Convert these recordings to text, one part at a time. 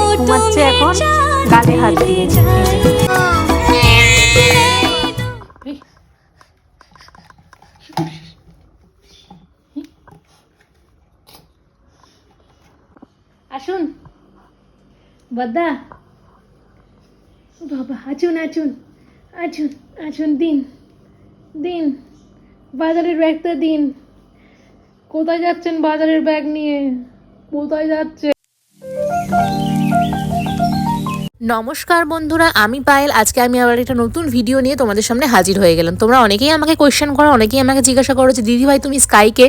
Sky ঘুমাচ্ছে এখন হাত আসুন। বদ্দা। বাবা আচুন আচুন আচুন আচুন দিন। দিন। বাজারের ব্যাগটা দিন। কোথায় যাচ্ছেন বাজারের ব্যাগ নিয়ে? কোথায় যাচ্ছে? নমস্কার বন্ধুরা, আমি পায়েল। আজকে আমি আবার একটা নতুন ভিডিও নিয়ে তোমাদের সামনে হাজির হয়ে গেলাম। তোমরা অনেকেই আমাকে কোয়েশ্চেন করো, অনেকেই আমাকে জিজ্ঞাসা করো যে দিদি ভাই তুমি স্কাইকে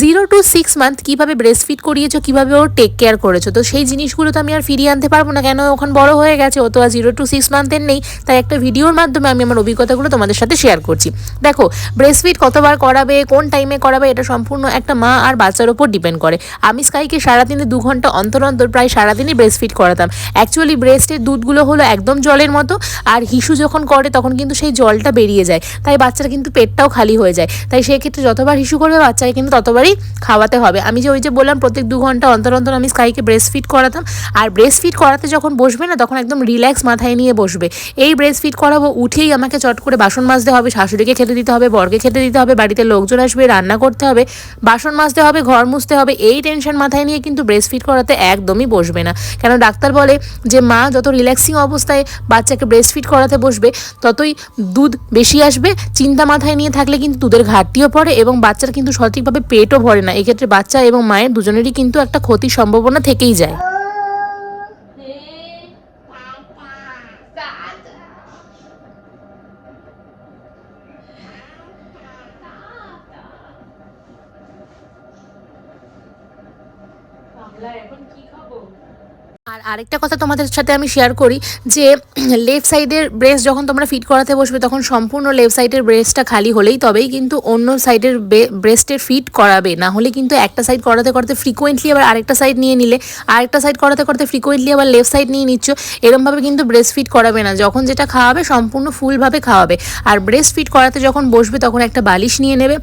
জিরো টু সিক্স মান্থ কীভাবে ব্রেস্ট ফিট করিয়েছো, কীভাবে ওর টেক কেয়ার করেছ? তো সেই জিনিসগুলো তো আমি আর ফিরিয়ে আনতে পারব না, কেন ওখান বড় হয়ে গেছে? ও তো আর জিরো টু সিক্স মান্থের নেই। তাই একটা ভিডিওর মাধ্যমে আমি আমার অভিজ্ঞতাগুলো তোমাদের সাথে শেয়ার করছি। দেখো ব্রেস্ট ফিট কতবার করাবে, কোন টাইমে করাবে, এটা সম্পূর্ণ একটা মা আর বাচ্চার ওপর ডিপেন্ড করে। আমি স্কাইকে সারাদিনে দু ঘণ্টা অন্তর অন্তর প্রায় সারাদিনই ব্রেস্ট ফিট করাতাম অ্যাকচুয়ালি ব্রেস্টের দুধগুলো হলো একদম জলের মতো, আর হিসু যখন করে তখন কিন্তু সেই জলটা বেরিয়ে যায়। তাই বাচ্চার কিন্তু পেটটাও খালি হয়ে যায়। তাই সেই ক্ষেত্রে যতবার হিসু করবে বাচ্চাকে কিন্তু ততবারই খাওয়াতে হবে। আমি যে ওই যে বললাম প্রত্যেক দু ঘণ্টা অন্তর অন্তর আমি স্কাইকে ব্রেস্ট ফিট করাতাম, আর ব্রেস্ট ফিট করাতে যখন বসবে না তখন একদম রিল্যাক্স মাথায় নিয়ে বসবে। এই ব্রেস্ট ফিট করাবো, উঠেই আমাকে চট করে বাসন মাজতে হবে, শাশুড়িকে খেতে দিতে হবে, বরকে খেতে দিতে হবে, বাড়িতে লোকজন আসবে, রান্না করতে হবে, বাসন মাজতে হবে, ঘর মুছতে হবে, এই টেনশন মাথায় নিয়ে কিন্তু ব্রেস্ট ফিট করাতে একদমই বসবে না। কেন ডাক্তার বলে যে মা যত রিল্যাক্সিং অবস্থায় বাচ্চাকে ব্রেস্ট ফিট করাতে বসবে, ততই দুধ বেশি আসবে, চিন্তা মাথায় নিয়ে থাকলে কিন্তু দুধের ঘাটতিও পড়ে এবং বাচ্চার কিন্তু সঠিকভাবে পেটও ভরে না। এক্ষেত্রে বাচ্চা এবং মায়ের দুজনেরই কিন্তু একটা ক্ষতির সম্ভাবনা থেকেই যায়। আর আরেকটা কথা তোমাদের সাথে আমি শেয়ার করি যে লেফট সাইডের ব্রেস্ট যখন তোমরা ফিট করাতে বসবে, তখন সম্পূর্ণ লেফট সাইডের ব্রেসটা খালি হলেই তবেই কিন্তু অন্য সাইডের ব্রেস্টের ফিট করাবে। না হলে কিন্তু একটা সাইড করাতে করাতে ফ্রিকোয়েন্টলি আবার আরেকটা সাইড নিয়ে নিলে, আরেকটা সাইড করাতে করাতে ফ্রিকোয়েন্টলি আবার লেফট সাইড নিয়ে নিচ্ছ, এরমভাবে কিন্তু ব্রেস্ট ফিট করাবে না। যখন যেটা খাওয়াবে, সম্পূর্ণ ফুলভাবে খাওয়াবে। আর ব্রেস্ট ফিট করাতে যখন বসবে, তখন একটা বালিশ নিয়ে নেবে।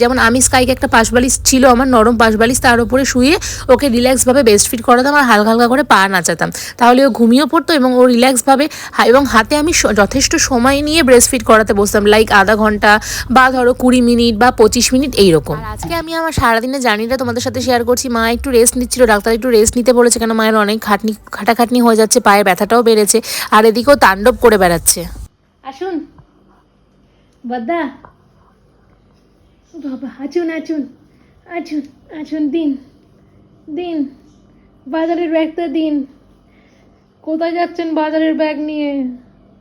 যেমন আমি স্কাইকে একটা পাশ বালিশ ছিল, আমার নরম পাশ বালিশ, তার উপরে শুয়ে ওকে রিল্যাক্সভাবে ব্রেস্ট ফিট করাতাম আর হালকা হালকা করে পা নাচাতাম। তাহলে ও ঘুমিয়েও পড়তো এবং ও রিল্যাক্সভাবে এবং হাতে আমি স- যথেষ্ট সময় নিয়ে ব্রেস্ট ফিট করাতে বসতাম। লাইক আধা ঘণ্টা বা ধরো কুড়ি মিনিট বা পঁচিশ মিনিট এইরকম। আজকে আমি আমার সারাদিনের জার্নিটা তোমাদের সাথে শেয়ার করছি। মা একটু রেস্ট নিচ্ছিল ডাক্তার একটু রেস্ট নিতে বলেছে কেন মায়ের অনেক খাটনি খাটাখাটনি হয়ে যাচ্ছে পায়ে ব্যথাটাও বেড়েছে আর এদিকেও তাণ্ডব করে বেড়াচ্ছে। আসুন বদ্দা। বাবা আচুন আচুন আচুন আচুন দিন দিন। বাজারের ব্যাগটা দিন। কোথায় যাচ্ছেন বাজারের ব্যাগ নিয়ে?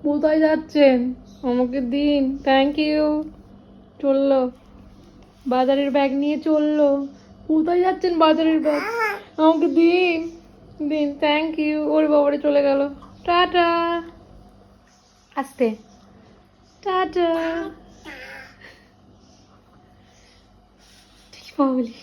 কোথায় যাচ্ছেন? আমাকে দিন। থ্যাংক ইউ চলল। বাজারের ব্যাগ নিয়ে চলল। কোথায় যাচ্ছেন বাজারের ব্যাগ? আমাকে দিন। দিন। থ্যাংক ইউ ওর বাবারে চলে গেল। টাটা। আসতে। টাটা। পাবলি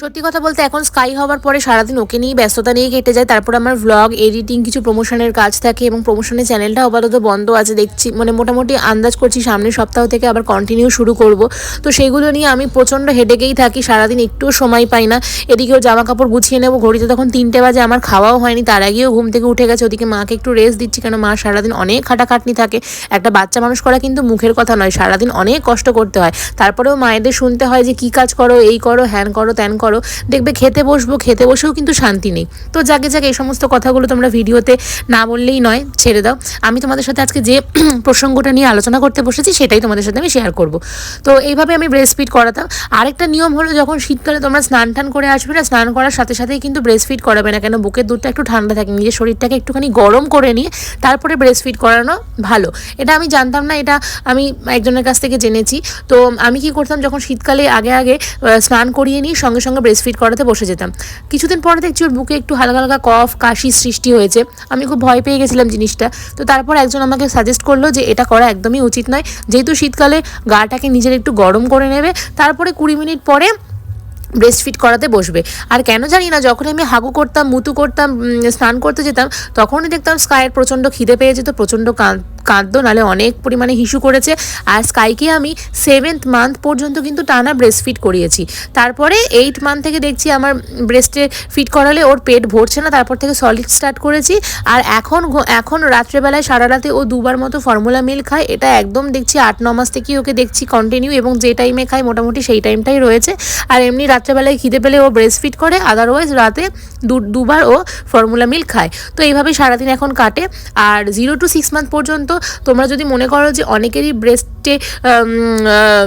সত্যি কথা বলতে এখন স্কাই হওয়ার পরে সারাদিন ওকে নিয়েই ব্যস্ততা নিয়ে কেটে যায়। তারপর আমার ভ্লগ এডিটিং কিছু প্রমোশনের কাজ থাকে এবং প্রমোশনের চ্যানেলটা আপাতত বন্ধ আছে। দেখছি মানে মোটামুটি আন্দাজ করছি সামনের সপ্তাহ থেকে আবার কন্টিনিউ শুরু করব। তো সেইগুলো নিয়ে আমি প্রচণ্ড হেডেকেই থাকি, সারাদিন একটুও সময় পাই না। এদিকেও জামা কাপড় গুছিয়ে নেব, ঘড়িতে তখন তিনটে বাজে, আমার খাওয়াও হয়নি। তার আগেও ঘুম থেকে উঠে গেছে, ওদিকে মাকে একটু রেস্ট দিচ্ছি কেন, মা সারাদিন অনেক খাটাখাটনি থাকে। একটা বাচ্চা মানুষ করা কিন্তু মুখের কথা নয়, সারাদিন অনেক কষ্ট করতে হয়। তারপরেও মায়েদের শুনতে হয় যে, কী কাজ করো, এই করো, হ্যান করো, ত্যান করো, দেখবে খেতে বসবো, খেতে বসেও কিন্তু শান্তি নেই। তো যাকে যাকে এই সমস্ত কথাগুলো তোমরা ভিডিওতে না বললেই নয়, ছেড়ে দাও। আমি তোমাদের সাথে আজকে যে প্রসঙ্গটা নিয়ে আলোচনা করতে বসেছি, সেটাই তোমাদের সাথে আমি শেয়ার করব। তো এইভাবে আমি ব্রেস্ট ফিট করাতাম। আরেকটা নিয়ম হলো, যখন শীতকালে তোমরা স্নান টান করে আসবে না, স্নান করার সাথে সাথেই কিন্তু ব্রেস্ট ফিট করাবে না কেন? বুকের দুধটা একটু ঠান্ডা থাকে, নিজের শরীরটাকে একটুখানি গরম করে নিয়ে তারপরে ব্রেস্ট ফিট করানো ভালো। এটা আমি জানতাম না, এটা আমি একজনের কাছ থেকে জেনেছি। তো আমি কি করতাম, যখন শীতকালে আগে আগে স্নান করিয়ে নিয়ে সঙ্গে সঙ্গে ব্রেস্ট ফিট করাতে বসে যেতাম। কিছুদিন পরে দেখছি ওর বুকে একটু হালকা হালকা কফ, কাশি সৃষ্টি হয়েছে। আমি খুব ভয় পেয়ে গেছিলাম জিনিসটা। তো তারপর একজন আমাকে সাজেস্ট করল যে এটা করা একদমই উচিত নয়। যেহেতু শীতকালে গাটাকে নিজের একটু গরম করে নেবে, তারপরে কুড়ি মিনিট পরে ব্রেস্ট ফিট করাতে বসবে। আর কেন জানি না, যখন আমি হাগু করতাম, মুতু করতাম স্নান করতে যেতাম, তখনই দেখতাম স্কায়ের প্রচণ্ড খিদে পেয়ে যেত, প্রচণ্ড কাঁদতো, নালে অনেক পরিমাণে হিসু করেছে। আর স্কাইকে আমি সেভেন্থ মান্থ পর্যন্ত কিন্তু টানা ব্রেস্ট ফিট করিয়েছি। তারপরে এইট মান্থ থেকে দেখছি আমার ব্রেস্টে ফিট করালে ওর পেট ভরছে না, তারপর থেকে সলিড স্টার্ট করেছি। আর এখন এখন রাত্রেবেলায় সারা রাতে ও দুবার মতো ফর্মুলা মিল খায়, এটা একদম দেখছি আট, ন মাস থেকেই ওকে দেখছি কন্টিনিউ এবং যে টাইমে খায় মোটামুটি সেই টাইমটাই রয়েছে। আর এমনি রাত্রেবেলায় খিদে পেলে ও ব্রেস্ট ফিট করে আদারওয়াইজ রাতে দুবার ও ফর্মুলা মিল খায়। তো এইভাবেই সারাদিন এখন কাটে। আর জিরো টু সিক্স মান্থ পর্যন্ত তোমরা যদি মনে করো যে অনেকেরই ব্রেস্টে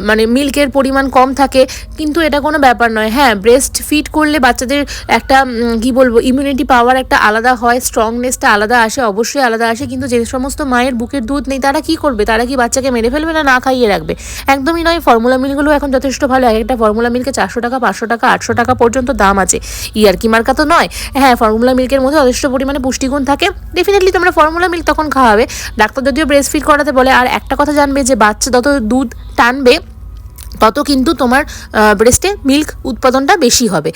মানে মিল্কের পরিমাণ কম থাকে, কিন্তু এটা কোনো ব্যাপার নয়। হ্যাঁ ব্রেস্ট ফিট করলে বাচ্চাদের একটা কি বলব ইমিউনিটি পাওয়ার একটা আলাদা হয় স্ট্রংনেসটা আলাদা আসে, অবশ্যই আলাদা আসে, কিন্তু যে সমস্ত মায়ের বুকের দুধ নেই, তারা কি করবে? তারা কি বাচ্চাকে মেরে ফেলবে না না খাইয়ে রাখবে? একদমই নয় ফর্মুলা মিলগুলো এখন যথেষ্ট ভালো। এক একটা ফর্মুলা মিল্কে চারশো টাকা, পাঁচশো টাকা, আটশো টাকা পর্যন্ত দাম আছে। ইয়ার কি মার্কা তো নয়। হ্যাঁ ফর্মুলা মিল্কের মধ্যে যথেষ্ট পরিমাণে পুষ্টিগুণ থাকে। ডেফিনেটলি তোমরা ফর্মুলা মিল্ক তখন খাওয়াবে। ডাক্তার যদিও ব্রেস্ট ফিট করাতে বলে, আর একটা কথা জানবে যে বাচ্চা যত দুধ টানবে তত কিন্তু তোমার ব্রেস্টে মিল্ক উৎপাদনটা বেশি হবে।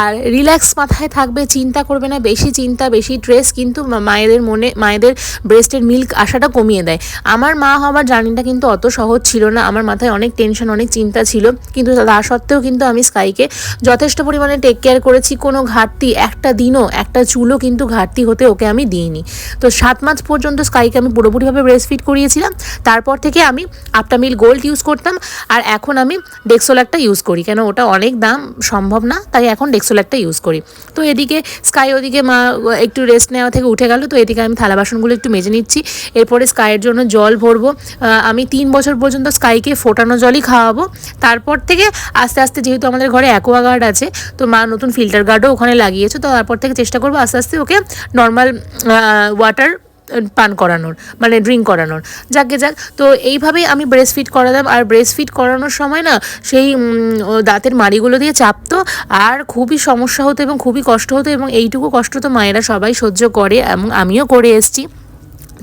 আর রিল্যাক্স মাথায় থাকবে, চিন্তা করবে না, বেশি চিন্তা, বেশি স্ট্রেস কিন্তু মায়েদের মনে, মায়েদের ব্রেস্টের মিল্ক আসাটা কমিয়ে দেয়। আমার মা হওয়ার জার্নিটা কিন্তু অত সহজ ছিল না, আমার মাথায় অনেক টেনশন অনেক চিন্তা ছিল। কিন্তু তা সত্ত্বেও কিন্তু আমি স্কাইকে যথেষ্ট পরিমাণে টেক কেয়ার করেছি। কোনো ঘাটতি, একটা দিনও, একটা চুলও কিন্তু ঘাটতি হতে ওকে আমি দিইনি। তো সাত মাস পর্যন্ত স্কাইকে আমি পুরোপুরিভাবে ব্রেস্ট ফিট করিয়েছিলাম। তারপর থেকে আমি আপটা মিল গোল্ড ইউজ করতাম। আর এখন আমি ডেক্সোল্যাকটা ইউজ করি, কেন ওটা অনেক দাম, সম্ভব না, তাই এখন ডেক্সোল্যাকটা ইউজ করি। তো এদিকে স্কাই ওদিকে মা, একটু রেস্ট নেওয়া থেকে উঠে গেল, তো এদিকে আমি থালা বাসনগুলো একটু মেজে নিচ্ছি। এরপরে স্কাইয়ের জন্য জল ভরবো। আমি তিন বছর পর্যন্ত স্কাইকে ফোটানো জলই খাওয়াবো। তারপর থেকে আস্তে আস্তে যেহেতু আমাদের ঘরে অ্যাকোয়াগার্ড আছে, তো মা নতুন ফিল্টার গার্ডও ওখানে লাগিয়েছে, তো তারপর থেকে চেষ্টা করব আস্তে আস্তে ওকে নর্মাল ওয়াটার পান করানোর মানে ড্রিঙ্ক করানোর। যাকে যাক, তো এইভাবেই আমি ব্রেস্ট ফিট করাতাম আর ব্রেস্ট ফিট করানোর সময় না, সেই দাঁতের মাড়িগুলো দিয়ে চাপতো। আর খুবই সমস্যা হতো এবং খুবই কষ্ট হতো এবং এইটুকু কষ্ট তো মায়েরা সবাই সহ্য করে এবং আমিও করে এসেছি।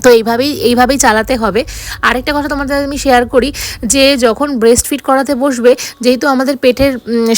তো এইভাবেই এইভাবেই চালাতে হবে। আরেকটা কথা তোমাদের আমি শেয়ার করি, যে যখন ব্রেস্ট ফিট করাতে বসবে, যেহেতু আমাদের পেটের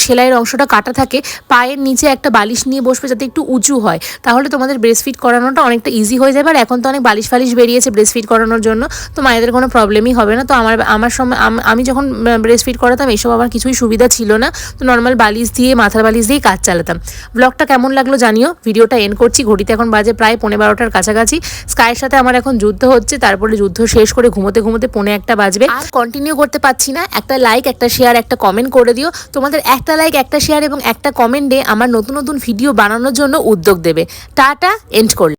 সেলাইয়ের অংশটা কাটা থাকে, পায়ের নিচে একটা বালিশ নিয়ে বসবে যাতে একটু উঁচু হয়। তাহলে তোমাদের ব্রেস্ট ফিট করানোটা অনেকটা ইজি হয়ে যাবে, আর এখন তো অনেক বালিশ ফালিশ বেরিয়েছে ব্রেস্ট ফিট করানোর জন্য, তো মায়েদের কোনো প্রবলেমই হবে না। তো আমার আমার সময়, আমি যখন ব্রেস্ট ফিট করাতাম এইসব আমার কিছুই সুবিধা ছিল না। তো নর্মাল বালিশ দিয়ে, মাথার বালিশ দিয়েই কাজ চালাতাম। ব্লগটা কেমন লাগল জানিও। ভিডিওটা এন্ড করছি। ঘড়িতে এখন বাজে প্রায় পনেরো বারোটার কাছাকাছি। স্কাইয়ের সাথে আমার এখন যুদ্ধ হচ্ছে, তারপরে যুদ্ধ শেষ করে ঘুমোতে ঘুমোতে পোনে একটা বাজবে। আর কন্টিনিউ করতে পারছি না। একটা লাইক একটা শেয়ার একটা কমেন্ট করে দিও। তোমাদের একটা লাইক একটা শেয়ার এবং একটা কমেন্টে আমার নতুন নতুন ভিডিও বানানোর জন্য উদ্যোগ দেবে। টাটা এন্ড করলে